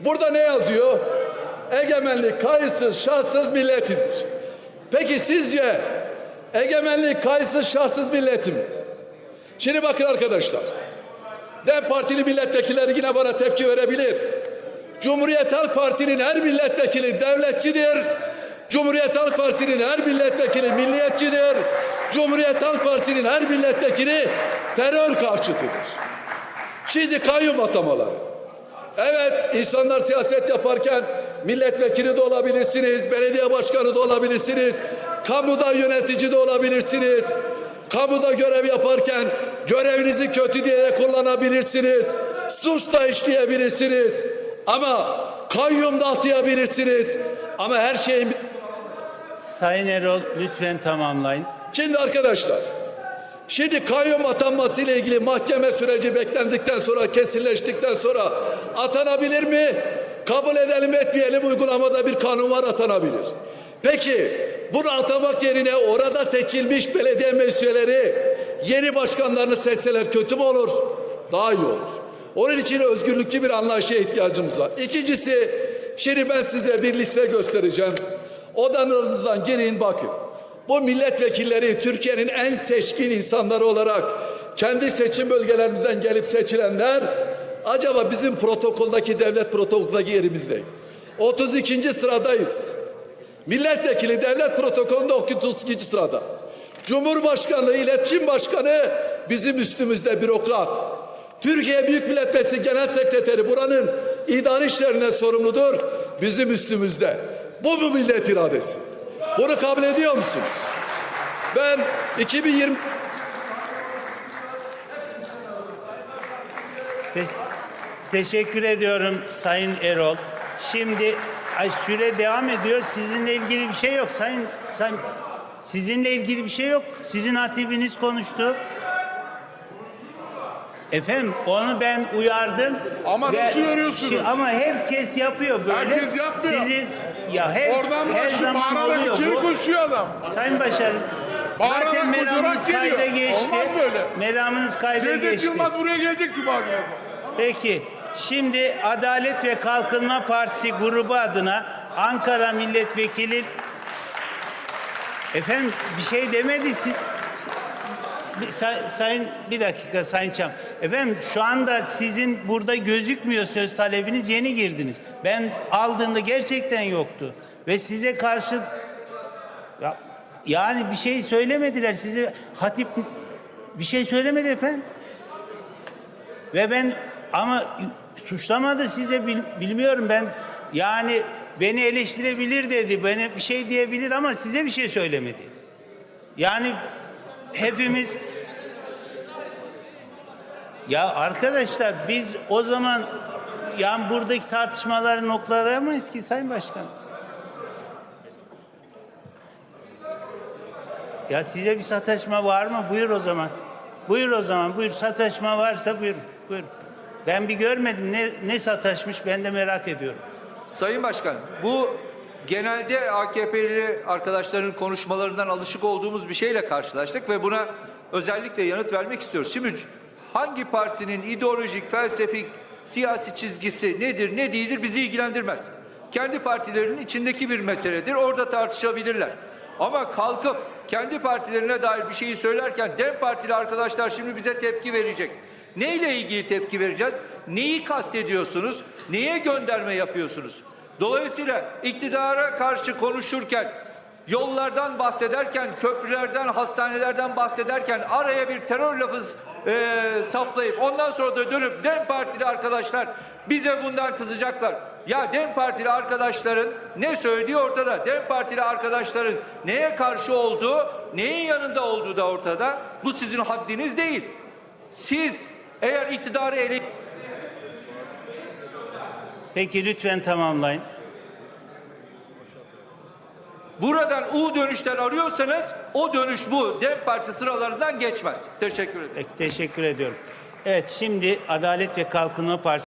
Burada ne yazıyor? Egemenlik kayıtsız şartsız milletindir. Peki sizce egemenlik kayıtsız şartsız milletim? Şimdi bakın arkadaşlar. DEM Partili milletvekilleri yine bana tepki verebilir. Cumhuriyet Halk Partisi'nin her milletvekili devletçidir. Cumhuriyet Halk Partisi'nin her milletvekili milliyetçidir. Cumhuriyet Halk Partisi'nin her milletvekili terör karşıtıdır. Şimdi kayyum atamaları. Evet insanlar siyaset yaparken milletvekili de olabilirsiniz, belediye başkanı da olabilirsiniz, kamuda yönetici de olabilirsiniz. Kamuda görev yaparken görevinizi kötü diye de kullanabilirsiniz. Suç da işleyebilirsiniz. Ama kayyum da atayabilirsiniz. Ama her şeyin Sayın Erol lütfen tamamlayın. Şimdi arkadaşlar, şimdi kayyum atanması ile ilgili mahkeme süreci beklendikten sonra, kesinleştikten sonra atanabilir mi? Kabul edelim etmeyelim uygulamada bir kanun var atanabilir. Peki bunu atamak yerine orada seçilmiş belediye meclis yeni başkanlarını seçseler kötü mü olur? Daha iyi olur. Onun için özgürlükçü bir anlayışa ihtiyacımız var. İkincisi, şimdi ben size bir liste göstereceğim. Odanızdan girin bakın. Bu milletvekilleri Türkiye'nin en seçkin insanları olarak kendi seçim bölgelerimizden gelip seçilenler acaba bizim protokoldaki devlet protokoldaki yerimiz değil. 32. sıradayız. Milletvekili devlet protokolünde 32. sırada. Cumhurbaşkanlığı iletişim başkanı bizim üstümüzde bürokrat. Türkiye Büyük Millet Meclisi Genel Sekreteri buranın idari işlerine sorumludur. Bizim üstümüzde. Bu mu millet iradesi? Bunu kabul ediyor musunuz? Ben 2020 Te- teşekkür ediyorum Sayın Erol. Şimdi ay, süre devam ediyor. Sizinle ilgili bir şey yok. Sayın Sayın sizinle ilgili bir şey yok. Sizin hatibiniz konuştu. Efendim onu ben uyardım. Ama Ve- nasıl uyarıyorsunuz? Şi- Ama herkes yapıyor böyle. Herkes yapmıyor. Sizin ya her, Oradan her başı zaman bağırarak oluyor içeri bu. koşuyor adam. Sayın Başar, Bağırarak, zaten meramınız geliyor. kayda geçti. Olmaz böyle. Meramınız kayda Cevdet geçti. Yılmaz buraya gelecek Cuma günü. Peki. Şimdi Adalet ve Kalkınma Partisi grubu adına Ankara Milletvekili Efendim bir şey demedi siz say- sayın bir dakika Sayın Çam. Efendim şu anda sizin burada gözükmüyor söz talebiniz yeni girdiniz. Ben aldığımda gerçekten yoktu. Ve size karşı ya, yani bir şey söylemediler size hatip bir şey söylemedi efendim. Ve ben ama suçlamadı size bil- bilmiyorum ben yani beni eleştirebilir dedi. Bana bir şey diyebilir ama size bir şey söylemedi. Yani hepimiz ya arkadaşlar biz o zaman yani buradaki tartışmaları noktalayamayız ki Sayın Başkan. Ya size bir sataşma var mı? Buyur o zaman. Buyur o zaman. Buyur sataşma varsa buyur. Buyur. Ben bir görmedim. Ne, ne sataşmış ben de merak ediyorum. Sayın Başkan, bu genelde AKP'li arkadaşların konuşmalarından alışık olduğumuz bir şeyle karşılaştık ve buna özellikle yanıt vermek istiyoruz. Şimdi hangi partinin ideolojik, felsefik, siyasi çizgisi nedir, ne değildir bizi ilgilendirmez. Kendi partilerinin içindeki bir meseledir. Orada tartışabilirler. Ama kalkıp kendi partilerine dair bir şeyi söylerken DEM Partili arkadaşlar şimdi bize tepki verecek. Neyle ilgili tepki vereceğiz? Neyi kastediyorsunuz? Neye gönderme yapıyorsunuz? Dolayısıyla iktidara karşı konuşurken, yollardan bahsederken, köprülerden, hastanelerden bahsederken araya bir terör lafı e, saplayıp ondan sonra da dönüp DEM Partili arkadaşlar bize bundan kızacaklar. Ya DEM Partili arkadaşların ne söylediği ortada. DEM Partili arkadaşların neye karşı olduğu, neyin yanında olduğu da ortada. Bu sizin haddiniz değil. Siz eğer iktidarı ele Peki lütfen tamamlayın. Buradan U dönüşten arıyorsanız o dönüş bu. DEM Parti sıralarından geçmez. Teşekkür ederim. Peki, teşekkür ediyorum. Evet şimdi Adalet ve Kalkınma Partisi